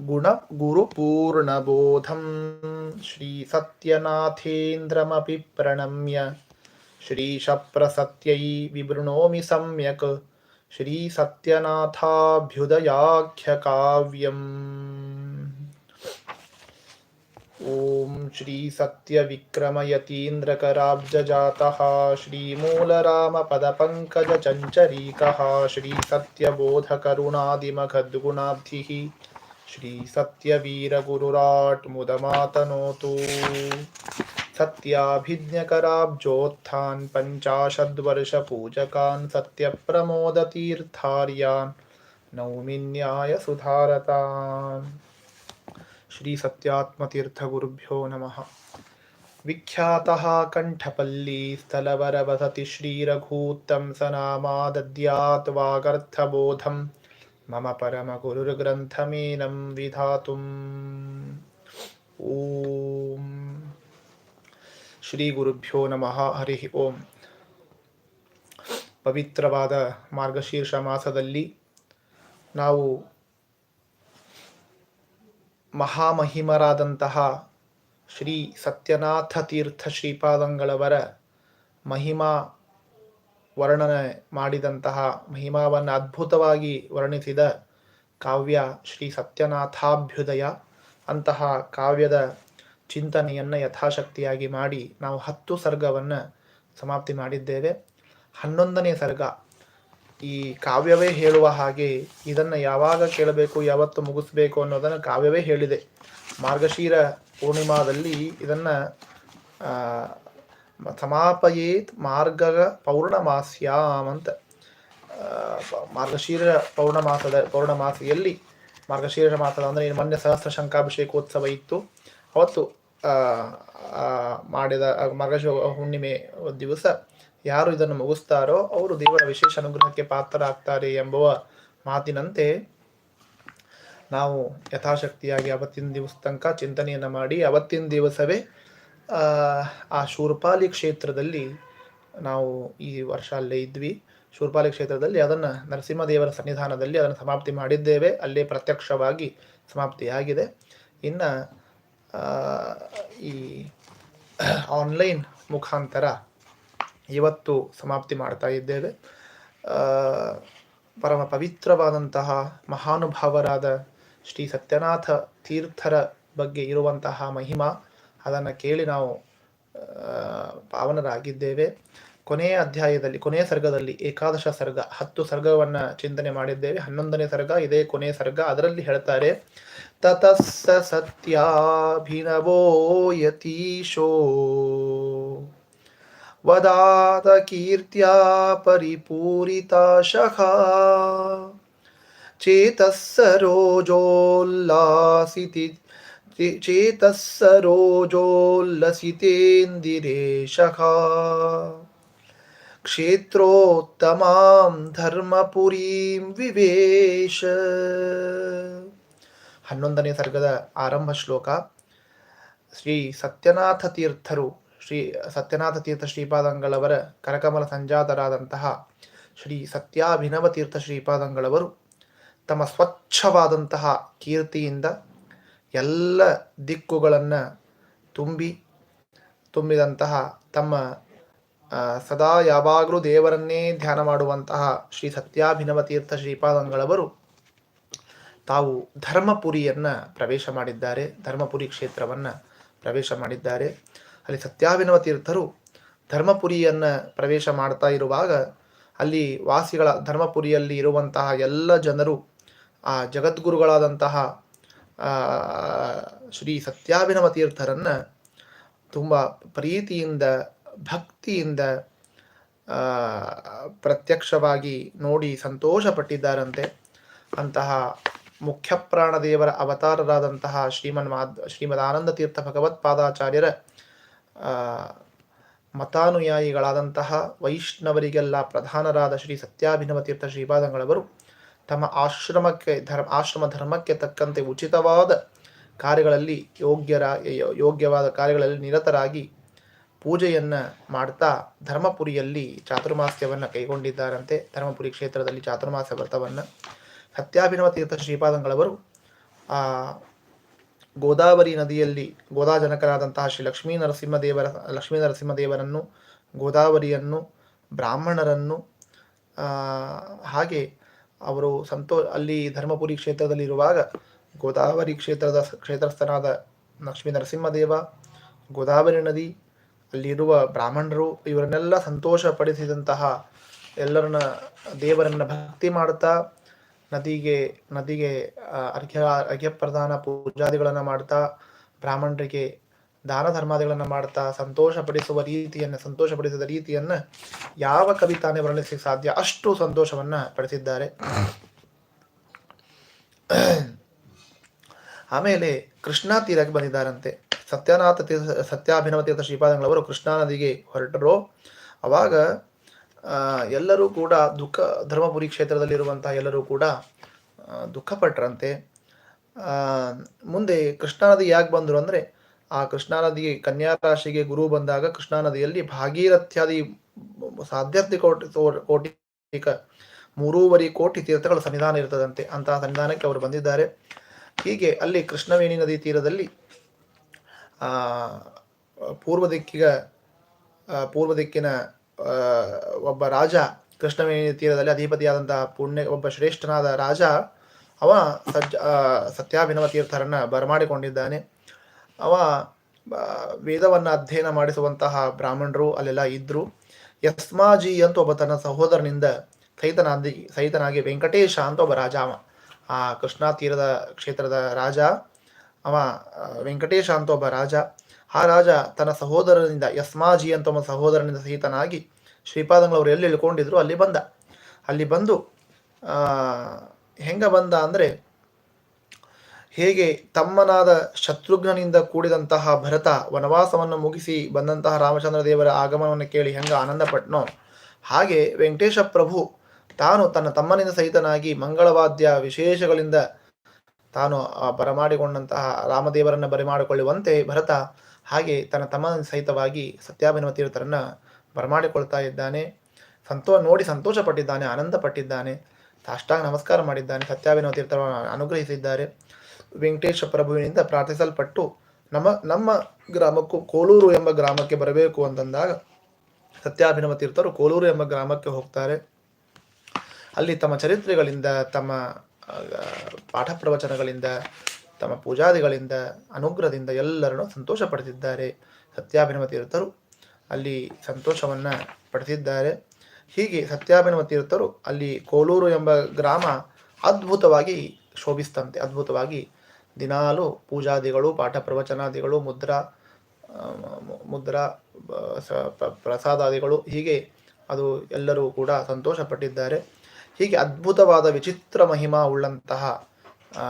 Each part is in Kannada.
गुणगुरुपूर्णबोधं श्रीसत्यनाथेन्द्रमपि प्रणम्य श्रीशप्रसत्यै विवृणोमि सम्यक्। श्रीसत्यनाथाभ्युदयाख्यकाव्यम्। ॐ श्रीसत्यविक्रमयतीन्द्रकराब्जजातः। श्रीमूलरामपदपङ्कजचञ्चरीकः। श्रीसत्यबोधकरुणादिमखद्गुणाब्धिः श्रीसत्यवीरगुरुराट् मुदमातनोतु सत्याभिज्ञकराब्जोत्थान् पञ्चाशद्वर्षपूजकान् सत्यप्रमोदतीर्थार्यान् नौमिन्याय सुधारतान्। श्रीसत्यात्मतीर्थगुरुभ्यो नमः। विख्यातः कण्ठपल्लीस्थलवरवसति श्रीरघूत्तं स नामाद्यात् वागर्थबोधम् मम परमगुरुर्ग्रन्थमेनं विधातुम् ॐ ಶ್ರೀ ಗುರುಭ್ಯೋ ನಮಃ ಹರಿ ಓಂ ಪವಿತ್ರವಾದ ಮಾರ್ಗಶೀರ್ಷ ಮಾಸದಲ್ಲಿ ನಾವು ಮಹಾಮಹಿಮರಾದಂತಹ ಶ್ರೀ ಸತ್ಯನಾಥ ತೀರ್ಥ ಶ್ರೀಪಾದಂಗಳವರ ಮಹಿಮಾ ವರ್ಣನೆ ಮಾಡಿದಂತಹ ಮಹಿಮಾವನ್ನು ಅದ್ಭುತವಾಗಿ ವರ್ಣಿಸಿದ ಕಾವ್ಯ ಶ್ರೀ ಸತ್ಯನಾಥಾಭ್ಯುದಯ. ಅಂತಹ ಕಾವ್ಯದ ಚಿಂತನೆಯನ್ನು ಯಥಾಶಕ್ತಿಯಾಗಿ ಮಾಡಿ ನಾವು ಹತ್ತು ಸರ್ಗವನ್ನು ಸಮಾಪ್ತಿ ಮಾಡಿದ್ದೇವೆ. ಹನ್ನೊಂದನೇ ಸರ್ಗ. ಈ ಕಾವ್ಯವೇ ಹೇಳುವ ಹಾಗೆ ಇದನ್ನು ಯಾವಾಗ ಕೇಳಬೇಕು, ಯಾವತ್ತು ಮುಗಿಸ್ಬೇಕು ಅನ್ನೋದನ್ನು ಕಾವ್ಯವೇ ಹೇಳಿದೆ. ಮಾರ್ಗಶೀರ ಪೂರ್ಣಿಮಾದಲ್ಲಿ ಇದನ್ನು ಸಮಾಪಯೇತ್ ಮಾರ್ಗ ಪೌರ್ಣಮಾಸ್ಯಾಮ್ ಅಂತ ಮಾರ್ಗಶೀರ ಪೌರ್ಣಮಾಸದ, ಪೌರ್ಣಮಾಸೆಯಲ್ಲಿ ಮಾರ್ಗಶೀರ ಮಾಸದ ಅಂದರೆ ಮೊನ್ನೆ ಸಹಸ್ರ ಶಂಕಾಭಿಷೇಕೋತ್ಸವ ಇತ್ತು. ಅವತ್ತು ಮಾಡಿದ ಮಾರ್ಗಶ ಹುಣ್ಣಿಮೆ ದಿವಸ ಯಾರು ಇದನ್ನು ಮುಗಿಸ್ತಾರೋ ಅವರು ದೇವರ ವಿಶೇಷ ಅನುಗ್ರಹಕ್ಕೆ ಪಾತ್ರರಾಗ್ತಾರೆ ಎಂಬುವ ಮಾತಿನಂತೆ ನಾವು ಯಥಾಶಕ್ತಿಯಾಗಿ ಅವತ್ತಿನ ದಿವಸ ತನಕ ಚಿಂತನೆಯನ್ನು ಮಾಡಿ ಅವತ್ತಿನ ದಿವಸವೇ ಆ ಶೂರ್ಪಾಲಿ ಕ್ಷೇತ್ರದಲ್ಲಿ ನಾವು ಈ ವರ್ಷ ಅಲ್ಲೇ ಇದ್ವಿ. ಶೂರ್ಪಾಲಿ ಕ್ಷೇತ್ರದಲ್ಲಿ ಅದನ್ನು ನರಸಿಂಹದೇವರ ಸನ್ನಿಧಾನದಲ್ಲಿ ಅದನ್ನು ಸಮಾಪ್ತಿ ಮಾಡಿದ್ದೇವೆ. ಅಲ್ಲೇ ಪ್ರತ್ಯಕ್ಷವಾಗಿ ಸಮಾಪ್ತಿಯಾಗಿದೆ. ಇನ್ನು ಈ ಆನ್ಲೈನ್ ಮುಖಾಂತರ ಇವತ್ತು ಸಮಾಪ್ತಿ ಮಾಡ್ತಾ ಇದ್ದೇವೆ. ಪರಮ ಪವಿತ್ರವಾದಂತಹ ಮಹಾನುಭಾವರಾದ ಶ್ರೀ ಸತ್ಯನಾಥ ತೀರ್ಥರ ಬಗ್ಗೆ ಇರುವಂತಹ ಮಹಿಮಾ ಅದನ್ನು ಕೇಳಿ ನಾವು ಪಾವನರಾಗಿದ್ದೇವೆ. ಕೊನೆಯ ಅಧ್ಯಾಯದಲ್ಲಿ, ಕೊನೆಯ ಸರ್ಗದಲ್ಲಿ ಏಕಾದಶ ಸರ್ಗ, ಹತ್ತು ಸರ್ಗವನ್ನು ಚಿಂತನೆ ಮಾಡಿದ್ದೇವೆ. ಹನ್ನೊಂದನೇ ಸರ್ಗ, ಇದೇ ಕೊನೆಯ ಸರ್ಗ. ಅದರಲ್ಲಿ ಹೇಳ್ತಾರೆ, ತತಸ್ಸ ಸತ್ಯಾಭಿನವೋ ಯತೀಶೋ, ವದಾತ ಕೀರ್ತ್ಯಾ ಪರಿಪೂರಿತ ಚೇತಸ್ಸ ಚೇತಸ್ಸರೋಜೋಲ್ಲಾಸಿತಿ ಚೇತಸ್ಸರೋಜೋಲ್ಲಸಿತೇಂದಿರೇ ಶಖಾ ಕ್ಷೇತ್ರೋತ್ತಮಾಂ ಧರ್ಮಪುರೀಂ ವಿವೇಶ ಹನ್ನೊಂದನೇ ಸರ್ಗದ ಆರಂಭ ಶ್ಲೋಕ. ಶ್ರೀ ಸತ್ಯನಾಥ ತೀರ್ಥರು ಶ್ರೀ ಸತ್ಯನಾಥ ತೀರ್ಥ ಶ್ರೀಪಾದಂಗಳವರ ಕರಕಮಲ ಸಂಜಾತರಾದಂತಹ ಶ್ರೀ ಸತ್ಯಾಭಿನವ ತೀರ್ಥ ಶ್ರೀಪಾದಂಗಳವರು ತಮ್ಮ ಸ್ವಚ್ಛವಾದಂತಹ ಕೀರ್ತಿಯಿಂದ ಎಲ್ಲ ದಿಕ್ಕುಗಳನ್ನು ತುಂಬಿ ತುಂಬಿದಂತಹ ತಮ್ಮ ಸದಾ ಯಾವಾಗಲೂ ದೇವರನ್ನೇ ಧ್ಯಾನ ಮಾಡುವಂತಹ ಶ್ರೀ ಸತ್ಯಾಭಿನವ ತೀರ್ಥ ಶ್ರೀಪಾದಂಗಳವರು ತಾವು ಧರ್ಮಪುರಿಯನ್ನು ಪ್ರವೇಶ ಮಾಡಿದ್ದಾರೆ, ಧರ್ಮಪುರಿ ಕ್ಷೇತ್ರವನ್ನು ಪ್ರವೇಶ ಮಾಡಿದ್ದಾರೆ. ಅಲ್ಲಿ ಸತ್ಯಾಭಿನವ ತೀರ್ಥರು ಧರ್ಮಪುರಿಯನ್ನು ಪ್ರವೇಶ ಮಾಡ್ತಾ ಇರುವಾಗ ಅಲ್ಲಿ ವಾಸಿಗಳ ಧರ್ಮಪುರಿಯಲ್ಲಿ ಇರುವಂತಹ ಎಲ್ಲ ಜನರು, ಆ, ಜಗದ್ಗುರುಗಳಾದಂತಹ ಶ್ರೀ ಸತ್ಯಾಭಿನವ ತೀರ್ಥರನ್ನು ತುಂಬ ಪ್ರೀತಿಯಿಂದ, ಭಕ್ತಿಯಿಂದ ಪ್ರತ್ಯಕ್ಷವಾಗಿ ನೋಡಿ ಸಂತೋಷಪಟ್ಟಿದ್ದಾರಂತೆ. ಅಂತಹ ಮುಖ್ಯ ಪ್ರಾಣದೇವರ ಅವತಾರರಾದಂತಹ ಶ್ರೀಮನ್ ಮಾದ್ ಶ್ರೀಮದ್ ಆನಂದ ತೀರ್ಥ ಭಗವತ್ಪಾದಾಚಾರ್ಯರ ಮತಾನುಯಾಯಿಗಳಾದಂತಹ ವೈಷ್ಣವರಿಗೆಲ್ಲ ಪ್ರಧಾನರಾದ ಶ್ರೀ ಸತ್ಯಾಭಿನವ ತೀರ್ಥ ಶ್ರೀಪಾದಂಗಳವರು ತಮ್ಮ ಆಶ್ರಮಕ್ಕೆ ಧರ್ಮ, ಆಶ್ರಮ ಧರ್ಮಕ್ಕೆ ತಕ್ಕಂತೆ ಉಚಿತವಾದ ಕಾರ್ಯಗಳಲ್ಲಿ ಯೋಗ್ಯರ ಯೋಗ್ಯವಾದ ಕಾರ್ಯಗಳಲ್ಲಿ ನಿರತರಾಗಿ ಪೂಜೆಯನ್ನು ಮಾಡ್ತಾ ಧರ್ಮಪುರಿಯಲ್ಲಿ ಚಾತುರ್ಮಾಸ್ಯವನ್ನು ಕೈಗೊಂಡಿದ್ದಾರಂತೆ. ಧರ್ಮಪುರಿ ಕ್ಷೇತ್ರದಲ್ಲಿ ಚಾತುರ್ಮಾಸ ವ್ರತವನ್ನು ಸತ್ಯಾಭಿನವ ತೀರ್ಥ ಶ್ರೀಪಾದಂಗಳವರು, ಆ, ಗೋದಾವರಿ ನದಿಯಲ್ಲಿ ಗೋದಾಜನಕರಾದಂತಹ ಶ್ರೀ ಲಕ್ಷ್ಮೀ ನರಸಿಂಹದೇವರ ಲಕ್ಷ್ಮೀ ನರಸಿಂಹದೇವರನ್ನು ಗೋದಾವರಿಯನ್ನು, ಬ್ರಾಹ್ಮಣರನ್ನು ಹಾಗೆ ಅವರು ಸಂತೋ, ಅಲ್ಲಿ ಧರ್ಮಪುರಿ ಕ್ಷೇತ್ರದಲ್ಲಿರುವಾಗ ಗೋದಾವರಿ ಕ್ಷೇತ್ರದ ಕ್ಷೇತ್ರಸ್ಥನಾದ ಲಕ್ಷ್ಮೀ ನರಸಿಂಹದೇವ, ಗೋದಾವರಿ ನದಿ, ಅಲ್ಲಿರುವ ಬ್ರಾಹ್ಮಣರು ಇವರನ್ನೆಲ್ಲ ಸಂತೋಷಪಡಿಸಿದಂತಹ ಎಲ್ಲರನ್ನ ದೇವರನ್ನ ಭಕ್ತಿ ಮಾಡ್ತಾ ನದಿಗೆ ನದಿಗೆ ಅರ್ಘ್ಯ ಅರ್ಘ್ಯ ಪ್ರದಾನ ಪೂಜಾದಿಗಳನ್ನು ಮಾಡ್ತಾ ಬ್ರಾಹ್ಮಣರಿಗೆ ದಾನ ಧರ್ಮಾದಿಗಳನ್ನು ಮಾಡ್ತಾ ಸಂತೋಷಪಡಿಸುವ ರೀತಿಯನ್ನು, ಸಂತೋಷಪಡಿಸಿದ ರೀತಿಯನ್ನ ಯಾವ ಕವಿ ತಾನೇ ವರ್ಣಿಸಲಿಕ್ಕೆ ಸಾಧ್ಯ ಅಷ್ಟು ಸಂತೋಷವನ್ನ ಪಡಿಸಿದ್ದಾರೆ. ಆಮೇಲೆ ಕೃಷ್ಣಾ ತೀರಕ್ಕೆ ಬಂದಿದ್ದಾರಂತೆ. ಸತ್ಯನಾಥ ತೀರ್ಥ, ಸತ್ಯಾಭಿನವ ತೀರ್ಥ ಶ್ರೀಪಾದಂಗಳವರು ಕೃಷ್ಣಾ ನದಿಗೆ ಹೊರಟರು. ಅವಾಗ ಎಲ್ಲರೂ ಕೂಡ ದುಃಖ, ಧರ್ಮಪುರಿ ಕ್ಷೇತ್ರದಲ್ಲಿರುವಂತಹ ಎಲ್ಲರೂ ಕೂಡ ದುಃಖಪಟ್ರಂತೆ. ಮುಂದೆ ಕೃಷ್ಣಾ ನದಿ ಯಾಕೆ ಬಂದರು ಅಂದರೆ ಆ ಕೃಷ್ಣಾ ನದಿ ಕನ್ಯಾ ರಾಶಿಗೆ ಗುರು ಬಂದಾಗ ಕೃಷ್ಣಾ ನದಿಯಲ್ಲಿ ಭಾಗೀರಥ್ಯಾದಿ ಸಾಧ್ಯತೆ ಕೋಟಿ ಕೋಟಿ ಮೂರೂವರೆ ಕೋಟಿ ತೀರ್ಥಗಳ ಸನ್ನಿಧಾನ ಇರ್ತದಂತೆ ಅಂತಹ ಸನ್ನಿಧಾನಕ್ಕೆ ಅವರು ಬಂದಿದ್ದಾರೆ. ಹೀಗೆ ಅಲ್ಲಿ ಕೃಷ್ಣವೇಣಿ ನದಿ ತೀರದಲ್ಲಿ ಆ, ಪೂರ್ವ ದಿಕ್ಕಿಗ ಪೂರ್ವ ದಿಕ್ಕಿನ ಒಬ್ಬ ರಾಜ ಕೃಷ್ಣವೇಣಿ ತೀರದಲ್ಲಿ ಅಧಿಪತಿಯಾದಂತಹ ಪುಣ್ಯ ಒಬ್ಬ ಶ್ರೇಷ್ಠನಾದ ರಾಜ ಅವ ಸಜ್ಜ ಸತ್ಯಾಭಿನವ ತೀರ್ಥರನ್ನ ಬರಮಾಡಿಕೊಂಡಿದ್ದಾನೆ. ಅವ ವೇದವನ್ನು ಅಧ್ಯಯನ ಮಾಡಿಸುವಂತಹ ಬ್ರಾಹ್ಮಣರು ಅಲ್ಲೆಲ್ಲ ಇದ್ದರು ಯಸ್ಮಾಜಿ ಅಂತ ಒಬ್ಬ ತನ್ನ ಸಹೋದರನಿಂದ ಸಹಿತನಾದಿ, ಸಹಿತನಾಗಿ ವೆಂಕಟೇಶ ಅಂತ ಒಬ್ಬ ರಾಜ ಅವ. ಆ ಕೃಷ್ಣಾ ತೀರದ ಕ್ಷೇತ್ರದ ರಾಜ. ಅವ ವೆಂಕಟೇಶ ಅಂತ ಒಬ್ಬ ರಾಜ. ಆ ರಾಜ ತನ್ನ ಸಹೋದರನಿಂದ, ಯಸ್ಮಾಜಿ ಅಂತ ಒಬ್ಬ ಸಹೋದರನಿಂದ ಸಹಿತನಾಗಿ ಶ್ರೀಪಾದಂಗಳವರು ಎಲ್ಲಿ ಇಳ್ಕೊಂಡಿದ್ರು ಅಲ್ಲಿ ಬಂದ. ಅಲ್ಲಿ ಬಂದು ಹೆಂಗ ಬಂದ ಅಂದರೆ ಹೇಗೆ ತಮ್ಮನಾದ ಶತ್ರುಘ್ನನಿಂದ ಕೂಡಿದಂತಹ ಭರತ ವನವಾಸವನ್ನು ಮುಗಿಸಿ ಬಂದಂತಹ ರಾಮಚಂದ್ರ ದೇವರ ಆಗಮನವನ್ನು ಕೇಳಿ ಹೆಂಗ ಆನಂದಪಟ್ನೋ? ಹಾಗೆ ವೆಂಕಟೇಶ ಪ್ರಭು ತಾನು ತನ್ನ ತಮ್ಮನಿಂದ ಸಹಿತನಾಗಿ ಮಂಗಳವಾದ್ಯ ವಿಶೇಷಗಳಿಂದ ತಾನು ಬರಮಾಡಿಕೊಂಡಂತಹ ರಾಮದೇವರನ್ನ ಬರಮಾಡಿಕೊಳ್ಳುವಂತೆ ಭರತ ಹಾಗೆ ತನ್ನ ತಮ್ಮನ ಸಹಿತವಾಗಿ ಸತ್ಯಾಭಿನವ ತೀರ್ಥರನ್ನು ಬರಮಾಡಿಕೊಳ್ತಾ ಇದ್ದಾನೆ. ಸಂತೋ, ನೋಡಿ ಸಂತೋಷ ಪಟ್ಟಿದ್ದಾನೆ ಆನಂದ ನಮಸ್ಕಾರ ಮಾಡಿದ್ದಾನೆ. ಸತ್ಯಾಭಿನವ ತೀರ್ಥರನ್ನು ಅನುಗ್ರಹಿಸಿದ್ದಾರೆ. ವೆಂಕಟೇಶ ಪ್ರಭುವಿನಿಂದ ಪ್ರಾರ್ಥಿಸಲ್ಪಟ್ಟು ನಮ್ಮ ನಮ್ಮ ಗ್ರಾಮಕ್ಕೂ ಕೋಲೂರು ಎಂಬ ಗ್ರಾಮಕ್ಕೆ ಬರಬೇಕು ಅಂತಂದಾಗ ಸತ್ಯಾಭಿನವ ತೀರ್ಥರು ಕೋಲೂರು ಎಂಬ ಗ್ರಾಮಕ್ಕೆ ಹೋಗ್ತಾರೆ. ಅಲ್ಲಿ ತಮ್ಮ ಚರಿತ್ರೆಗಳಿಂದ, ತಮ್ಮ ಪಾಠ ಪ್ರವಚನಗಳಿಂದ, ತಮ್ಮ ಪೂಜಾದಿಗಳಿಂದ, ಅನುಗ್ರಹದಿಂದ ಎಲ್ಲರನ್ನು ಸಂತೋಷ ಪಡೆದಿದ್ದಾರೆ ಸತ್ಯಾಭಿನವ ತೀರ್ಥರು. ಅಲ್ಲಿ ಸಂತೋಷವನ್ನು ಪಡೆದಿದ್ದಾರೆ ಹೀಗೆ ಸತ್ಯಾಭಿನವ ತೀರ್ಥರು ಅಲ್ಲಿ ಕೋಲೂರು ಎಂಬ ಗ್ರಾಮ ಅದ್ಭುತವಾಗಿ ಶೋಭಿಸ್ತಂತೆ, ಅದ್ಭುತವಾಗಿ ದಿನಾಲು ಪೂಜಾದಿಗಳು ಪಾಠ ಪ್ರವಚನಾದಿಗಳು ಮುದ್ರ ಮುದ್ರ ಪ್ರಸಾದಾದಿಗಳು ಹೀಗೆ ಅದು ಎಲ್ಲರೂ ಕೂಡ ಸಂತೋಷ ಪಟ್ಟಿದ್ದಾರೆ ಹೀಗೆ ಅದ್ಭುತವಾದ ವಿಚಿತ್ರ ಮಹಿಮಾ ಉಳ್ಳಂತಹ ಆ,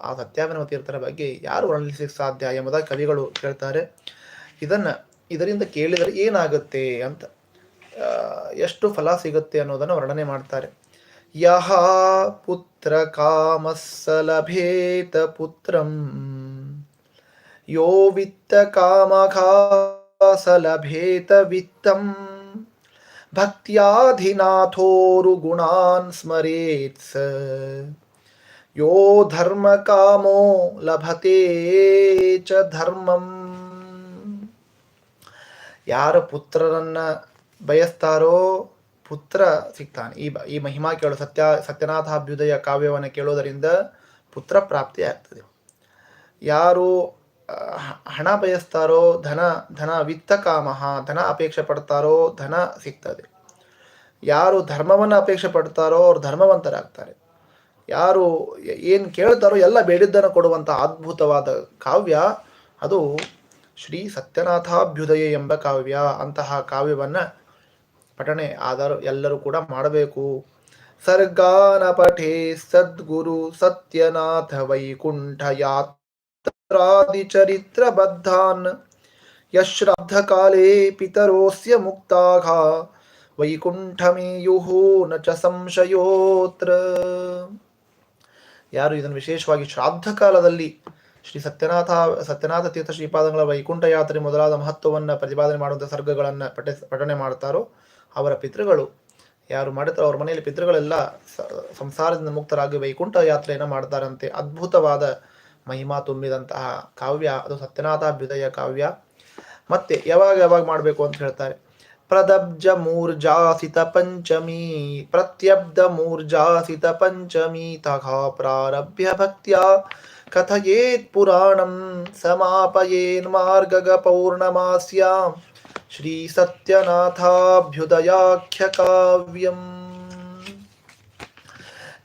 ಆ ಸತ್ಯಾಭಿನವ ತೀರ್ಥರ ಬಗ್ಗೆ ಯಾರು ವರ್ಣಿಸಲಿಕ್ಕೆ ಸಾಧ್ಯ ಎಂಬುದಾಗಿ ಕವಿಗಳು ಹೇಳ್ತಾರೆ ಇದನ್ನ ಇದರಿಂದ ಕೇಳಿದರೆ ಏನಾಗುತ್ತೆ ಅಂತ ಎಷ್ಟು ಫಲ ಸಿಗುತ್ತೆ ಅನ್ನೋದನ್ನು ವರ್ಣನೆ ಮಾಡ್ತಾರೆ. ಯಹ ಪುತ್ರ ಕಾಮಸ್ಸಲಭೇತ ಪುತ್ರಂ ಯೋ ವಿತ್ತ ಕಾಮಖಾಸಲಭೇತ ವಿತ್ತಂ ಭಕ್ತ್ಯಾಧಿನಾಥೋರು ಗುಣಾನ್ ಸ್ಮರೇತ್ ಸ ಯೋ ಧರ್ಮ ಕಾಮೋ ಲಭತೆ ಚ ಧರ್ಮಂ ಯಾರು ಪುತ್ರರನ್ನ ಬಯಸ್ತಾರೋ ಪುತ್ರ ಸಿಗ್ತಾನೆ. ಈ ಈ ಮಹಿಮಾ ಕೇಳೋ, ಸತ್ಯ ಸತ್ಯನಾಥಾಭ್ಯುದಯ ಕಾವ್ಯವನ್ನು ಕೇಳೋದರಿಂದ ಪುತ್ರ ಪ್ರಾಪ್ತಿ ಆಗ್ತದೆ. ಯಾರು ಹಣ ಬಯಸ್ತಾರೋ, ಧನ ಧನ ವಿತ್ತ ಕಾಮಹ ಧನ ಅಪೇಕ್ಷೆ ಪಡ್ತಾರೋ, ಧನ ಸಿಗ್ತದೆ. ಯಾರು ಧರ್ಮವನ್ನು ಅಪೇಕ್ಷೆ ಪಡ್ತಾರೋ, ಅವ್ರು ಧರ್ಮವಂತರಾಗ್ತಾರೆ. ಯಾರು ಏನು ಕೇಳ್ತಾರೋ, ಎಲ್ಲ ಬೇಡಿದ್ದನ್ನು ಕೊಡುವಂಥ ಅದ್ಭುತವಾದ ಕಾವ್ಯ, ಅದು ಶ್ರೀ ಸತ್ಯನಾಥಾಭ್ಯುದಯ ಎಂಬ ಕಾವ್ಯ. ಅಂತಹ ಕಾವ್ಯವನ್ನು ಪಠಣೆ ಆದರೂ ಎಲ್ಲರೂ ಕೂಡ ಮಾಡಬೇಕು. ಸರ್ಗಾನ ಪಠೆ ಸದ್ಗುರು ಸತ್ಯನಾಥ ವೈಕುಂಠ ಯಾತ್ರಾದಿ ಚರಿತ್ರ ಬದ್ಧಾನ್ ಯಶ್ರಾದ್ಧ ಕಾಲೇ ಪಿತರೋಸ್ಯ ಮುಕ್ತಾಘ. ವೈಕುಂಠಮೇಯುಃ ನ ಚ ಸಂಶಯೋತ್ರ. ಯಾರು ಇದನ್ನು ವಿಶೇಷವಾಗಿ ಶ್ರಾದ್ದ ಕಾಲದಲ್ಲಿ ಶ್ರೀ ಸತ್ಯನಾಥ ಸತ್ಯನಾಥ ತೀರ್ಥ ಶ್ರೀಪಾದಗಳ ವೈಕುಂಠ ಯಾತ್ರೆ ಮೊದಲಾದ ಮಹತ್ವವನ್ನು ಪ್ರತಿಪಾದನೆ ಮಾಡುವಂಥ ಸರ್ಗಗಳನ್ನು ಪಠ ಪಠನೆ ಮಾಡ್ತಾರೋ ಅವರ ಪಿತೃಗಳು. ಯಾರು ಮಾಡುತ್ತಾರೋ ಅವ್ರ ಮನೆಯಲ್ಲಿ ಪಿತೃಗಳೆಲ್ಲ ಸಂಸಾರದಿಂದ ಮುಕ್ತರಾಗಿ ವೈಕುಂಠ ಯಾತ್ರೆಯನ್ನು ಮಾಡ್ತಾರಂತೆ. ಅದ್ಭುತವಾದ ಮಹಿಮಾ ತುಂಬಿದಂತಹ ಕಾವ್ಯ. ಅದು ಸತ್ಯನಾಥಾಭ್ಯುದಯ ಕಾವ್ಯ. ಮತ್ತೆ ಯಾವಾಗ ಯಾವಾಗ ಮಾಡಬೇಕು ಅಂತ ಹೇಳ್ತಾರೆ. ಪ್ರದಬ್ಜ ಮೂರ್ಜಾಸಿತ ಪಂಚಮಿ, ಪ್ರತ್ಯಬ್ಧ ಮೂರ್ಜಾಸಿತ ಪಂಚಮಿ ತಗಾ ಪ್ರಾರಭ್ಯ ಭಕ್ತ್ಯ, ಕಥಯೇತ್ ಪುರಾಣಂ ಸಮಾಪಯೇನ್ ಮಾರ್ಗಗ ಪೌರ್ಣಮಾಸ್ಯಾಂ. ಶ್ರೀ ಸತ್ಯನಾಥಾಭ್ಯುದಯಾಖ್ಯ ಕಾವ್ಯಂ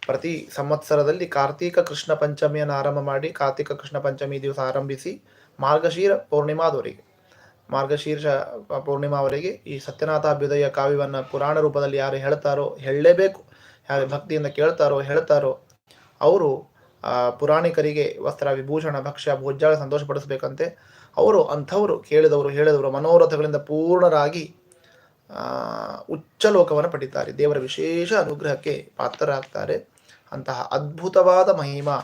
ಪ್ರತಿ ಸಂವತ್ಸರದಲ್ಲಿ ಕಾರ್ತೀಕ ಕೃಷ್ಣ ಪಂಚಮಿಯನ್ನು ಆರಂಭ ಮಾಡಿ ಕಾರ್ತೀಕ ಕೃಷ್ಣ ಪಂಚಮಿ ದಿವಸ ಆರಂಭಿಸಿ ಮಾರ್ಗಶೀರ ಪೂರ್ಣಿಮಾದವರೆಗೆ ಮಾರ್ಗಶೀರ್ಷ ಪೂರ್ಣಿಮಾವರೆಗೆ ಈ ಸತ್ಯನಾಥಾಭ್ಯುದಯ ಕಾವ್ಯವನ್ನು ಪುರಾಣ ರೂಪದಲ್ಲಿ ಯಾರು ಹೇಳ್ತಾರೋ ಹೇಳಲೇಬೇಕು. ಯಾರು ಭಕ್ತಿಯಿಂದ ಕೇಳ್ತಾರೋ ಹೇಳ್ತಾರೋ, ಅವರು ಪುರಾಣಿಕರಿಗೆ ವಸ್ತ್ರ, ವಿಭೂಷಣ, ಭಕ್ಷ್ಯ, ಭೋಜ್ಯಾಳ ಸಂತೋಷಪಡಿಸಬೇಕಂತೆ ಅವರು ಅಂಥವರು ಕೇಳಿದವರು, ಹೇಳಿದವರು ಮನೋರಥಗಳಿಂದ ಪೂರ್ಣರಾಗಿ ಉಚ್ಚ ಲೋಕವನ್ನು ಪಡಿತಾರೆ ದೇವರ ವಿಶೇಷ ಅನುಗ್ರಹಕ್ಕೆ ಪಾತ್ರರಾಗ್ತಾರೆ. ಅಂತಹ ಅದ್ಭುತವಾದ ಮಹಿಮಾ,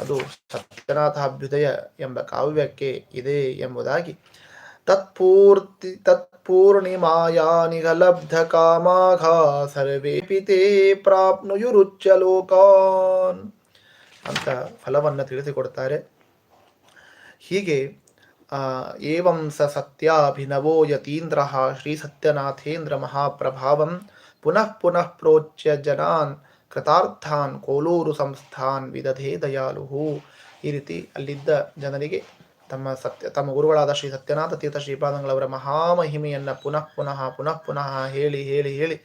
ಅದು ಸತ್ಯನಾಥಾಭ್ಯುದಯ ಎಂಬ ಕಾವ್ಯಕ್ಕೆ ಇದೆ ಎಂಬುದಾಗಿ ತತ್ಪೂರ್ತಿ ತತ್ಪೂರ್ಣಿಮಾಯಾ ನಿಗಲಬ್ಧ ಕಾಮಾಘಾ ಸರ್ವೇ ಪಿತೇ ಪ್ರಾಪ್ನುಯುರುಚ್ಚ ಲೋಕಾನ್ ಅಂತ ಫಲವನ್ನು ತಿಳಿಸಿಕೊಡ್ತಾರೆ ಹೀಗೆ ಏವಂ ಸ ಸತ್ಯಾಭಿನವೋ ಯತೀಂದ್ರ ಶ್ರೀ ಸತ್ಯನಾಥೇಂದ್ರ ಮಹಾಪ್ರಭಾವಂ ಪುನಃ ಪುನಃ ಪ್ರೋಚ್ಯ ಜನಾನ್ ಕೃತಾರ್ಥಾನ್ ಕೋಲೂರು ಸಂಸ್ಥಾನ್ ವಿದಧೇ ದಯಾಲು ಈ ರೀತಿ ಅಲ್ಲಿದ್ದ ಜನರಿಗೆ ತಮ್ಮ ಸತ್ಯ, ತಮ್ಮ ಗುರುಗಳಾದ ಶ್ರೀ ಸತ್ಯನಾಥ ತೀರ್ಥ ಶ್ರೀಪಾದಂಗಳವರ ಮಹಾಮಹಿಮೆಯನ್ನು ಪುನಃ ಪುನಃ ಪುನಃ ಪುನಃ ಹೇಳಿ ಹೇಳಿ ಹೇಳಿ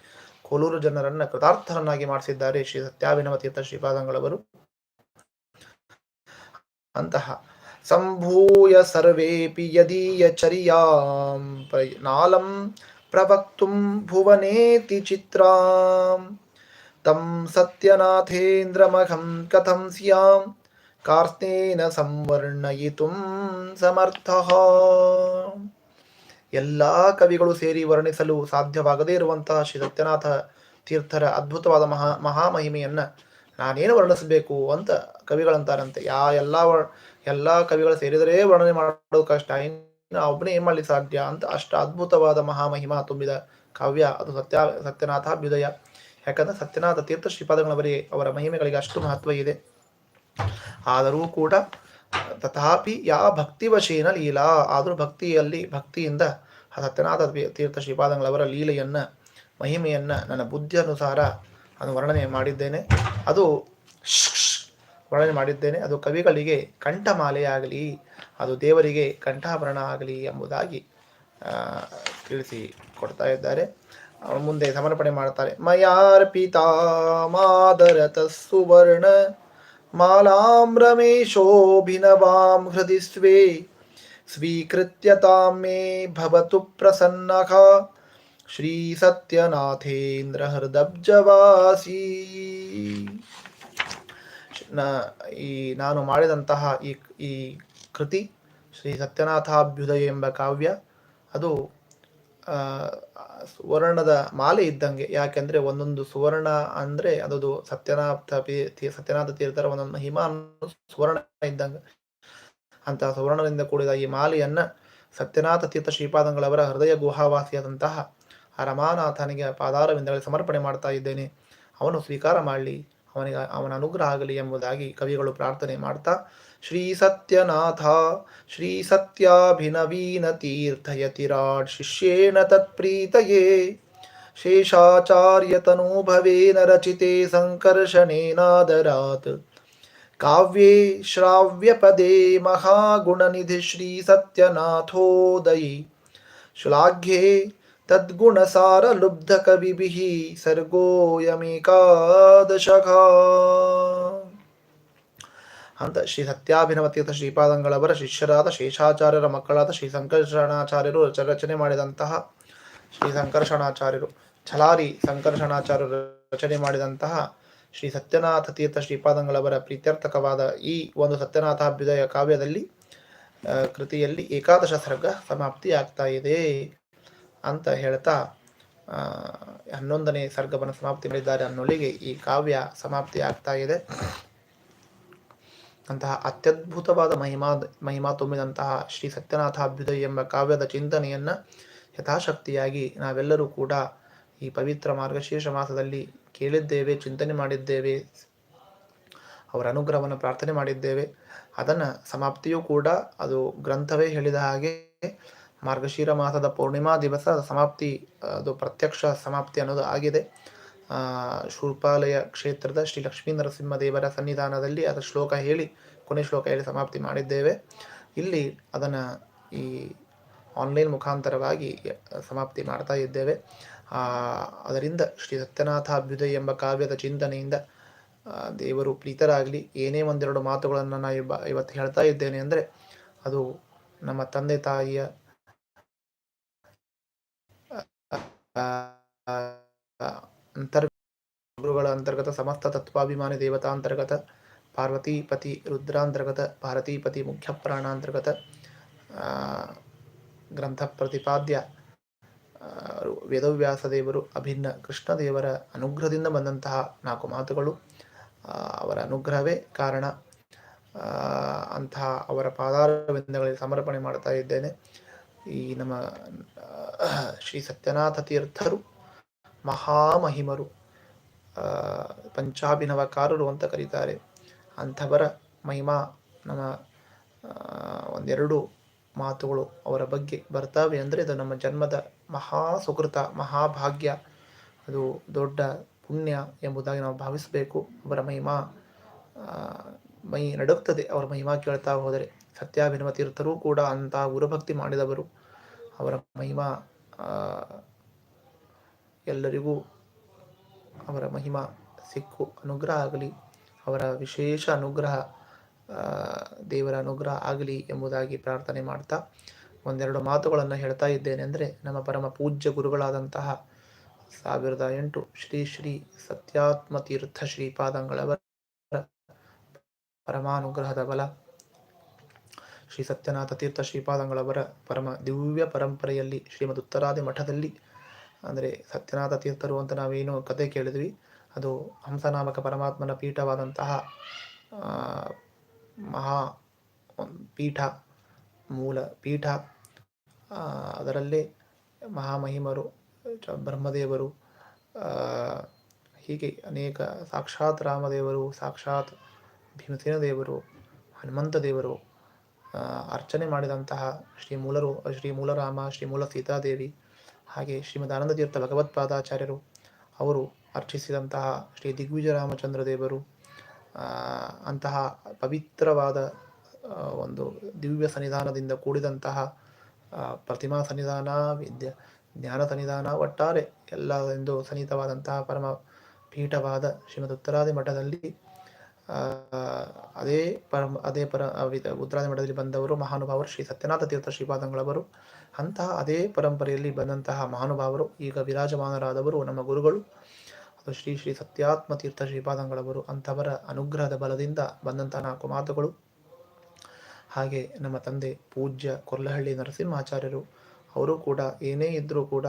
ಕೋಲೂರು ಜನರನ್ನು ಕೃತಾರ್ಥರನ್ನಾಗಿ ಮಾಡಿಸಿದ್ದಾರೆ ಶ್ರೀ ಸತ್ಯಾಭಿನವ ತೀರ್ಥ ಶ್ರೀಪಾದಂಗಳವರು. ಅಂತಹ. ಸಂಭೂಯ ಸರ್ವೇಪಿ ಯದೀಯಚರ್ಯಾಂ ನಾಲಂ ಪ್ರವಕ್ತುಂ ಭುವನೇತಿ ಚಿತ್ರಾಂ. ತಂ ಸತ್ಯನಾಥೇಂದ್ರಮಹಂ ಕಥಂ ಸ್ಯಾಂ. ಕಾರ್ಸ್ನೇನ ಸಂವರ್ಣಯಿತು ಸಮರ್ಥ. ಎಲ್ಲ ಕವಿಗಳು ಸೇರಿ ವರ್ಣಿಸಲು ಸಾಧ್ಯವಾಗದೇ ಇರುವಂತಹ ಶ್ರೀ ಸತ್ಯನಾಥ ತೀರ್ಥರ ಅದ್ಭುತವಾದ ಮಹಾ, ಮಹಾಮಹಿಮೆಯನ್ನು ನಾನೇನು ವರ್ಣಿಸಬೇಕು ಅಂತ ಕವಿಗಳಂತಾರಂತೆ ಯಾ ಎಲ್ಲ ಎಲ್ಲ ಕವಿಗಳು ಸೇರಿದರೆ ವರ್ಣನೆ ಮಾಡೋದು ಕಷ್ಟ. ಇನ್ನು ಒಬ್ಬನೇ ಏನ್ ಸಾಧ್ಯ ಅಂತ ಅಷ್ಟು ಅದ್ಭುತವಾದ ಮಹಾಮಹಿಮಾ ತುಂಬಿದ ಕಾವ್ಯ. ಅದು ಸತ್ಯ, ಸತ್ಯನಾಥ ಅಭ್ಯುದಯ. ಯಾಕಂದ್ರೆ ಸತ್ಯನಾಥ ತೀರ್ಥ ಶ್ರೀಪಾದಗಳವರಿಗೆ ಅವರ ಮಹಿಮೆಗಳಿಗೆ ಅಷ್ಟು ಮಹತ್ವ ಇದೆ. ಆದರೂ ಕೂಡ ತಥಾಪಿ ಯಾ ಭಕ್ತಿವಶೇನ ಲೀಲಾ. ಆದರೂ ಭಕ್ತಿಯಲ್ಲಿ, ಭಕ್ತಿಯಿಂದ ಸತ್ಯನಾಥ ತೀರ್ಥ ಶ್ರೀಪಾದಗಳವರ ಲೀಲೆಯನ್ನ, ಮಹಿಮೆಯನ್ನ, ನನ್ನ ಬುದ್ಧಿ ಅದು ವರ್ಣನೆ ಮಾಡಿದ್ದೇನೆ. ಅದು ವರ್ಣನೆ ಮಾಡಿದ್ದೇನೆ. ಅದು ಕವಿಗಳಿಗೆ ಕಂಠಮಾಲೆಯಾಗಲಿ, ಅದು ದೇವರಿಗೆ ಕಂಠಾಭರಣ ಆಗಲಿ ಎಂಬುದಾಗಿ ತಿಳಿಸಿ ಕೊಡ್ತಾ ಇದ್ದಾರೆ. ಮುಂದೆ ಸಮರ್ಪಣೆ ಮಾಡ್ತಾರೆ ಮಯಾರ್ಪಿತ ಮಾದರತ ಸುವರ್ಣ ಮಾಲಾಂ ರಮೇಶೋಭಿನವಾಂ ಹೃದಿ ಸ್ವೇ ಸ್ವೀಕೃತ್ಯತಾಂ ಮೇ ಭವತು ಪ್ರಸನ್ನಃ ಶ್ರೀ ಸತ್ಯನಾಥೇಂದ್ರ ಹೃದಬ್ಜವಾಸಿ ಈ, ನಾನು ಮಾಡಿದಂತಹ ಈ ಈ ಕೃತಿ ಶ್ರೀ ಸತ್ಯನಾಥಾಭ್ಯುದಯ ಎಂಬ ಕಾವ್ಯ, ಅದು ಸುವರ್ಣದ ಮಾಲೆ ಇದ್ದಂಗೆ. ಯಾಕೆಂದ್ರೆ ಒಂದೊಂದು ಸುವರ್ಣ ಅಂದ್ರೆ ಅದು ಸತ್ಯನಾಥ ಸತ್ಯನಾಥ ತೀರ್ಥರ ಒಂದೊಂದು ಹಿಮ ಸುವರ್ಣ ಇದ್ದಂಗೆ. ಅಂತ ಸುವರ್ಣದಿಂದ ಕೂಡಿದ ಈ ಮಾಲೆಯನ್ನ ಸತ್ಯನಾಥ ತೀರ್ಥ ಶ್ರೀಪಾದಂಗಳವರ ಹೃದಯ ಗುಹಾವಾಸಿಯಾದಂತಹ ಆ ರಮಾನಾಥನಿಗೆ ಸಮರ್ಪಣೆ ಮಾಡ್ತಾ ಇದ್ದೇನೆ. ಅವನು ಸ್ವೀಕಾರ ಮಾಡಲಿ. ಅವನಿಗೆ ಅವನ ಅನುಗ್ರಹ ಆಗಲಿ ಎಂಬುದಾಗಿ ಕವಿಗಳು ಪ್ರಾರ್ಥನೆ ಮಾಡ್ತಾ, ಶ್ರೀ ಸತ್ಯನಾಥ, ಶ್ರೀ ಸತ್ಯಾಭಿನವೀನ ತೀರ್ಥಯತಿರಾಟ್ ಶಿಷ್ಯೇಣ ತತ್ಪ್ರೀತಯೇ. ಶೇಷಾಚಾರ್ಯತನೂಭವೇನ ರಚಿತೆ ಸಂಕರ್ಷಣೇನಾದರಾತ್ ಕಾವ್ಯೇ ಶ್ರಾವ್ಯಪದೇ ಮಹಾಗುಣನಿಧಿ ಶ್ರೀ ಸತ್ಯನಾಥೋದಯಿ. ಶ್ಲಾಘ್ಯೇ तद्गुणसारलुब्धकविभिः ಸರ್ಗೋಯಮೇಕಾದಶಕ ಅಂತ ಶ್ರೀ ಸತ್ಯಾಭಿನವ ತೀರ್ಥ ಶ್ರೀಪಾದಂಗಳವರ ಶಿಷ್ಯರಾದ ಶೇಷಾಚಾರ್ಯರ ಮಕ್ಕಳಾದ ಶ್ರೀ ಸಂಕರ್ಷಣಾಚಾರ್ಯರು ರಚನೆ ಮಾಡಿದಂತಹ ಶ್ರೀ ಸಂಕರ್ಷಣಾಚಾರ್ಯರು ಛಲಾರಿ ಸಂಕರ್ಷಣಾಚಾರ್ಯರು ರಚನೆ ಮಾಡಿದಂತಹ ಶ್ರೀ ಸತ್ಯನಾಥ ತೀರ್ಥ ಶ್ರೀಪಾದಂಗಳವರ ಪ್ರೀತ್ಯರ್ಥಕವಾದ ಈ ಒಂದು ಸತ್ಯನಾಥಾಭ್ಯುದಯ ಕಾವ್ಯದಲ್ಲಿ ಕೃತಿಯಲ್ಲಿ ಏಕಾದಶ ಸರ್ಗ ಸಮಾಪ್ತಿ ಆಗ್ತಾ ಇದೆ ಅಂತ ಹೇಳ್ತಾ ಹನ್ನೊಂದನೇ ಸರ್ಗವನ್ನು ಸಮಾಪ್ತಿ ಮಾಡಿದ್ದಾರೆ. ಅನ್ನೋಳಿಗೆ ಈ ಕಾವ್ಯ ಸಮಾಪ್ತಿ ಆಗ್ತಾ ಇದೆ. ಅಂತಹ ಅತ್ಯದ್ಭುತವಾದ ಮಹಿಮಾ ಮಹಿಮಾ ತುಂಬಿದಂತಹ ಶ್ರೀ ಸತ್ಯನಾಥ ಅಭ್ಯುದಯ ಎಂಬ ಕಾವ್ಯದ ಚಿಂತನೆಯನ್ನ ಯಥಾಶಕ್ತಿಯಾಗಿ ನಾವೆಲ್ಲರೂ ಕೂಡ ಈ ಪವಿತ್ರ ಮಾರ್ಗಶೀರ್ಷ ಮಾಸದಲ್ಲಿ ಕೇಳಿದ್ದೇವೆ, ಚಿಂತನೆ ಮಾಡಿದ್ದೇವೆ, ಅವರ ಅನುಗ್ರಹವನ್ನು ಪ್ರಾರ್ಥನೆ ಮಾಡಿದ್ದೇವೆ. ಅದನ್ನು ಸಮಾಪ್ತಿಯೂ ಕೂಡ ಅದು ಗ್ರಂಥವೇ ಹೇಳಿದ ಹಾಗೆ ಮಾರ್ಗಶೀರ ಮಾಸದ ಪೂರ್ಣಿಮಾ ದಿವಸ ಸಮಾಪ್ತಿ, ಅದು ಪ್ರತ್ಯಕ್ಷ ಸಮಾಪ್ತಿ ಅನ್ನೋದು ಆಗಿದೆ. ಶೂರ್ಪಾಲಯ ಕ್ಷೇತ್ರದ ಶ್ರೀ ಲಕ್ಷ್ಮೀ ನರಸಿಂಹ ದೇವರ ಸನ್ನಿಧಾನದಲ್ಲಿ ಅದರ ಶ್ಲೋಕ ಹೇಳಿ, ಕೊನೆ ಶ್ಲೋಕ ಹೇಳಿ ಸಮಾಪ್ತಿ ಮಾಡಿದ್ದೇವೆ. ಇಲ್ಲಿ ಅದನ್ನು ಈ ಆನ್ಲೈನ್ ಮುಖಾಂತರವಾಗಿ ಸಮಾಪ್ತಿ ಮಾಡ್ತಾ ಇದ್ದೇವೆ. ಅದರಿಂದ ಶ್ರೀ ಸತ್ಯನಾಥಾಭ್ಯುದಯ ಎಂಬ ಕಾವ್ಯದ ಚಿಂತನೆಯಿಂದ ದೇವರು ಪ್ರೀತರಾಗಲಿ, ಏನೇ ಒಂದೆರಡು ಮಾತುಗಳನ್ನು ನಾನು ಇವತ್ತು ಹೇಳ್ತಾ ಇದ್ದೇನೆ ಅಂದರೆ, ಅದು ನಮ್ಮ ತಂದೆ ತಾಯಿಯ ಅಂತರ್, ಗುರುಗಳ ಅಂತರ್ಗತ ಸಮಸ್ತ ತತ್ವಾಭಿಮಾನಿ ದೇವತಾಂತರ್ಗತ ಪಾರ್ವತಿಪತಿ, ರುದ್ರಾಂತರ್ಗತ ಭಾರತೀಪತಿ ಮುಖ್ಯ ಪ್ರಾಣಾಂತರ್ಗತ ಗ್ರಂಥ ಪ್ರತಿಪಾದ್ಯ ವೇದವ್ಯಾಸ ದೇವರು ಅಭಿನ್ನ ಕೃಷ್ಣದೇವರ ಅನುಗ್ರಹದಿಂದ ಬಂದಂತಹ ನಾಲ್ಕು ಮಾತುಗಳು. ಅವರ ಅನುಗ್ರಹವೇ ಕಾರಣ. ಅಂತಹ ಅವರ ಪಾದಾರವಿಂದಗಳಿಗೆ ಸಮರ್ಪಣೆ ಮಾಡ್ತಾ ಇದ್ದೇನೆ. ಈ ನಮ್ಮ ಶ್ರೀ ಸತ್ಯನಾಥ ತೀರ್ಥರು, ಮಹಾಮಹಿಮರು ಪಂಚಾಭಿನವಕಾರರು ಅಂತ ಕರೀತಾರೆ. ಅಂಥವರ ಮಹಿಮಾ ನಮ್ಮ ಒಂದೆರಡು ಮಾತುಗಳು ಅವರ ಬಗ್ಗೆ ಬರ್ತವೆ ಅಂದರೆ ಇದು ನಮ್ಮ ಜನ್ಮದ ಮಹಾ ಸುಕೃತ ಮಹಾಭಾಗ್ಯ. ಅದು ದೊಡ್ಡ ಪುಣ್ಯ ಎಂಬುದಾಗಿ ನಾವು ಭಾವಿಸಬೇಕು. ಅವರ ಮಹಿಮಾ ಮೈ ನಡುಗ್ತದೆ, ಅವರ ಮಹಿಮಾ ಕೇಳ್ತಾ ಹೋದರೆ. ಸತ್ಯಾಭಿನವ ತೀರ್ಥರೂ ಕೂಡ ಅಂತಹ ಗುರುಭಕ್ತಿ ಮಾಡಿದವರು. ಅವರ ಮಹಿಮಾ ಎಲ್ಲರಿಗೂ ಅವರ ಮಹಿಮಾ ಸಿಕ್ಕು. ಅನುಗ್ರಹ ಆಗಲಿ. ಅವರ ವಿಶೇಷ ಅನುಗ್ರಹ ದೇವರ ಅನುಗ್ರಹ ಆಗಲಿ ಎಂಬುದಾಗಿ ಪ್ರಾರ್ಥನೆ ಮಾಡ್ತಾ ಒಂದೆರಡು ಮಾತುಗಳನ್ನು ಹೇಳ್ತಾ ಇದ್ದೇನೆ ಅಂದರೆ ನಮ್ಮ ಪರಮ ಪೂಜ್ಯ ಗುರುಗಳಾದಂತಹ ಸಾವಿರದ ಎಂಟು ಶ್ರೀ ಶ್ರೀ ಸತ್ಯಾತ್ಮ ತೀರ್ಥ ಶ್ರೀಪಾದಂಗಳವರ ಪರಮಾನುಗ್ರಹದ ಬಲ. ಶ್ರೀ ಸತ್ಯನಾಥ ತೀರ್ಥ ಶ್ರೀಪಾದಂಗಳವರ ಪರಮ ದಿವ್ಯ ಪರಂಪರೆಯಲ್ಲಿ ಶ್ರೀಮದ್ ಉತ್ತರಾದಿ ಮಠದಲ್ಲಿ ಅಂದರೆ ಸತ್ಯನಾಥ ತೀರ್ಥರು ಅಂತ ನಾವೇನು ಕತೆ ಕೇಳಿದ್ವಿ. ಅದು ಹಂಸನಾಮಕ ಪರಮಾತ್ಮನ ಪೀಠವಾದಂತಹ ಮಹಾ ಪೀಠ, ಮೂಲ ಪೀಠ ಅದರಲ್ಲೇ ಮಹಾಮಹಿಮರು ಬ್ರಹ್ಮದೇವರು ಹೀಗೆ ಅನೇಕ ಸಾಕ್ಷಾತ್ ರಾಮದೇವರು, ಸಾಕ್ಷಾತ್ ಭೀಮಸೇನ ದೇವರು ಹನುಮಂತ ದೇವರು ಅರ್ಚನೆ ಮಾಡಿದಂತಹ ಶ್ರೀ ಮೂಲರು, ಶ್ರೀ ಮೂಲರಾಮ, ಶ್ರೀ ಮೂಲ ಸೀತಾದೇವಿ, ಹಾಗೆ ಶ್ರೀಮದ್ ಆನಂದ ತೀರ್ಥ ಭಗವತ್ಪಾದಾಚಾರ್ಯರು ಅವರು ಅರ್ಚಿಸಿದಂತಹ ಶ್ರೀ ದಿಗ್ವಿಜಯ ರಾಮಚಂದ್ರ ದೇವರು ಅಂತಹ ಪವಿತ್ರವಾದ ಒಂದು ದಿವ್ಯ ಸನ್ನಿಧಾನದಿಂದ ಕೂಡಿದಂತಹ ಪ್ರತಿಮಾ ಸನ್ನಿಧಾನ, ವಿದ್ಯ, ಜ್ಞಾನ ಸನ್ನಿಧಾನ, ಒಟ್ಟಾರೆ ಎಲ್ಲ ಎಂದು ಸನ್ನಿಹಿತವಾದಂತಹ ಪರಮ ಪೀಠವಾದ ಶ್ರೀಮದ್ ಉತ್ತರಾದಿ ಮಠದಲ್ಲಿ ಅದೇ ಪರಮ, ಅದೇ ಪರ ಉತ್ತರಾದಿ ಮಠದಲ್ಲಿ ಬಂದವರು ಮಹಾನುಭಾವರು ಶ್ರೀ ಸತ್ಯನಾಥ ತೀರ್ಥ ಶ್ರೀಪಾದಂಗಳವರು. ಅಂತಹ ಅದೇ ಪರಂಪರೆಯಲ್ಲಿ ಬಂದಂತಹ ಮಹಾನುಭಾವರು, ಈಗ ವಿರಾಜಮಾನರಾದವರು ನಮ್ಮ ಗುರುಗಳು. ಅದು ಶ್ರೀ ಶ್ರೀ ಸತ್ಯಾತ್ಮ ತೀರ್ಥ ಶ್ರೀಪಾದಂಗಳವರು, ಅಂಥವರ ಅನುಗ್ರಹದ ಬಲದಿಂದ ಬಂದಂತಹ ನಾಲ್ಕು ಮಾತುಗಳು. ಹಾಗೆ ನಮ್ಮ ತಂದೆ ಪೂಜ್ಯ ಕೊರ್ಲಹಳ್ಳಿ ನರಸಿಂಹಾಚಾರ್ಯರು, ಅವರು ಕೂಡ ಏನೇ ಇದ್ದರೂ ಕೂಡ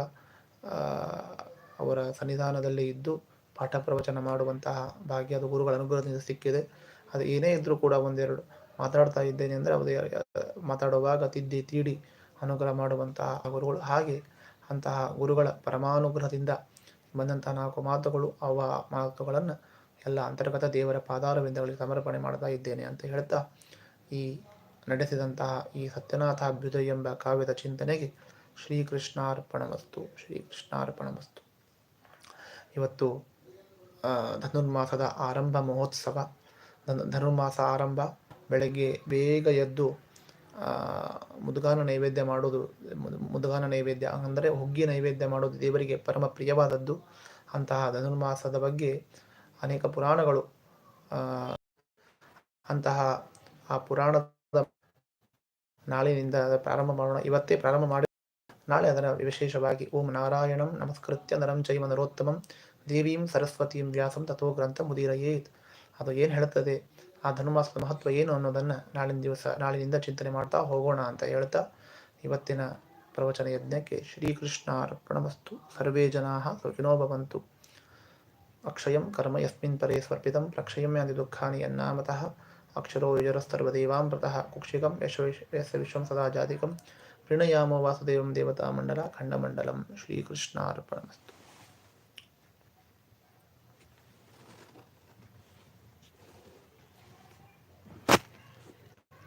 ಅವರ ಸನ್ನಿಧಾನದಲ್ಲಿ ಇದ್ದು ಪಾಠ ಪ್ರವಚನ ಮಾಡುವಂತಹ ಭಾಗ್ಯದ ಗುರುಗಳ ಅನುಗ್ರಹದಿಂದ ಸಿಕ್ಕಿದೆ. ಅದು ಏನೇ ಇದ್ದರೂ ಕೂಡ ಒಂದೆರಡು ಮಾತಾಡ್ತಾ ಇದ್ದೇನೆ ಅಂದರೆ ಅದು ಮಾತಾಡುವಾಗ ತಿದ್ದಿ ತೀಡಿ ಅನುಗ್ರಹ ಮಾಡುವಂತಹ ಗುರುಗಳು. ಹಾಗೆ ಅಂತಹ ಗುರುಗಳ ಪರಮಾನುಗ್ರಹದಿಂದ ಬಂದಂತಹ ನಾಲ್ಕು ಮಾತುಗಳು ಅವ ಮಾತುಗಳನ್ನು ಎಲ್ಲ ಅಂತರ್ಗತ ದೇವರ ಪಾದಾರವಿಂದಗಳಿಗೆ ಸಮರ್ಪಣೆ ಮಾಡ್ತಾ ಇದ್ದೇನೆ ಅಂತ ಹೇಳ್ತಾ ಈ ನಡೆಸಿದಂತಹ ಈ ಸತ್ಯನಾಥ ಅಭ್ಯುದಯ ಎಂಬ ಕಾವ್ಯದ ಚಿಂತನೆಗೆ ಶ್ರೀಕೃಷ್ಣಾರ್ಪಣಮಸ್ತು ಶ್ರೀಕೃಷ್ಣಾರ್ಪಣಮಸ್ತು. ಇವತ್ತು ಧನುರ್ಮಾಸದ ಆರಂಭ ಮಹೋತ್ಸವ. ಧನುರ್ಮಾಸ ಆರಂಭ ಬೆಳಗ್ಗೆ ಬೇಗ ಎದ್ದು ಮುದುಗಾನ ನೈವೇದ್ಯ ಮಾಡೋದು ಮುದುಗಾನ ನೈವೇದ್ಯ. ಅಂದರೆ ಹುಗ್ಗಿ ನೈವೇದ್ಯ ಮಾಡೋದು ದೇವರಿಗೆ ಪರಮ ಪ್ರಿಯವಾದದ್ದು. ಅಂತಹ ಧನುರ್ಮಾಸದ ಬಗ್ಗೆ ಅನೇಕ ಪುರಾಣಗಳು ಅಂತಹ ಆ ಪುರಾಣದ ನಾಳಿನಿಂದ ಪ್ರಾರಂಭ ಮಾಡೋಣ. ಇವತ್ತೇ ಪ್ರಾರಂಭ ಮಾಡಿ, ನಾಳೆ ಅದರ ವಿಶೇಷವಾಗಿ ಓಂ ನಾರಾಯಣಂ ನಮಸ್ಕೃತ್ಯ, ನರಂ ಚೈವ ನರೋತ್ತಮಂ. ದೇವೀಂ ಸರಸ್ವತೀಂ ವ್ಯಾಸಂ ತಥೋ ಗ್ರಂಥ ಮುದಿರಯೇತ್. ಅದು ಏನು ಹೇಳುತ್ತದೆ ಆ ಧನುಮಾಸದ ಮಹತ್ವ ಏನು ಅನ್ನೋದನ್ನು ನಾಳಿನ ದಿವಸ, ನಾಳಿನಿಂದ ಚಿಂತನೆ ಮಾಡ್ತಾ ಹೋಗೋಣ ಅಂತ ಹೇಳ್ತಾ ಇವತ್ತಿನ ಪ್ರವಚನ ಯಜ್ಞಕ್ಕೆ ಶ್ರೀಕೃಷ್ಣ ಅರ್ಪಣಮಸ್ತು ಸರ್ವೇ ಜನಾ ಸುಖಿನೋ ಭವಂತು. ಅಕ್ಷಯಂ ಕರ್ಮ ಯಸ್ಮಿನ್ ಪರೇ ಸ್ವರ್ಪಿತಂ ಪ್ರಕ್ಷಯಂ ಯಾದಿ ದುಃಖಾನಿ ಯನ್ನಾಮತಃ. ಅಕ್ಷರೋ ಪ್ರತಃ ಕುಕ್ಷಿಕಂ ಯಶ ಯಶ ವಿಶ್ವಂ ಸದಾ ಜಾತಿಕಂ. ಪ್ರಣಯಾಮೋ ವಾಸುದೇವಂ ದೇವತಾ ಮಂಡಲ ಖಂಡಮಂಡಲಂ. ಶ್ರೀಕೃಷ್ಣಾರ್ಪಣಮಸ್ತು.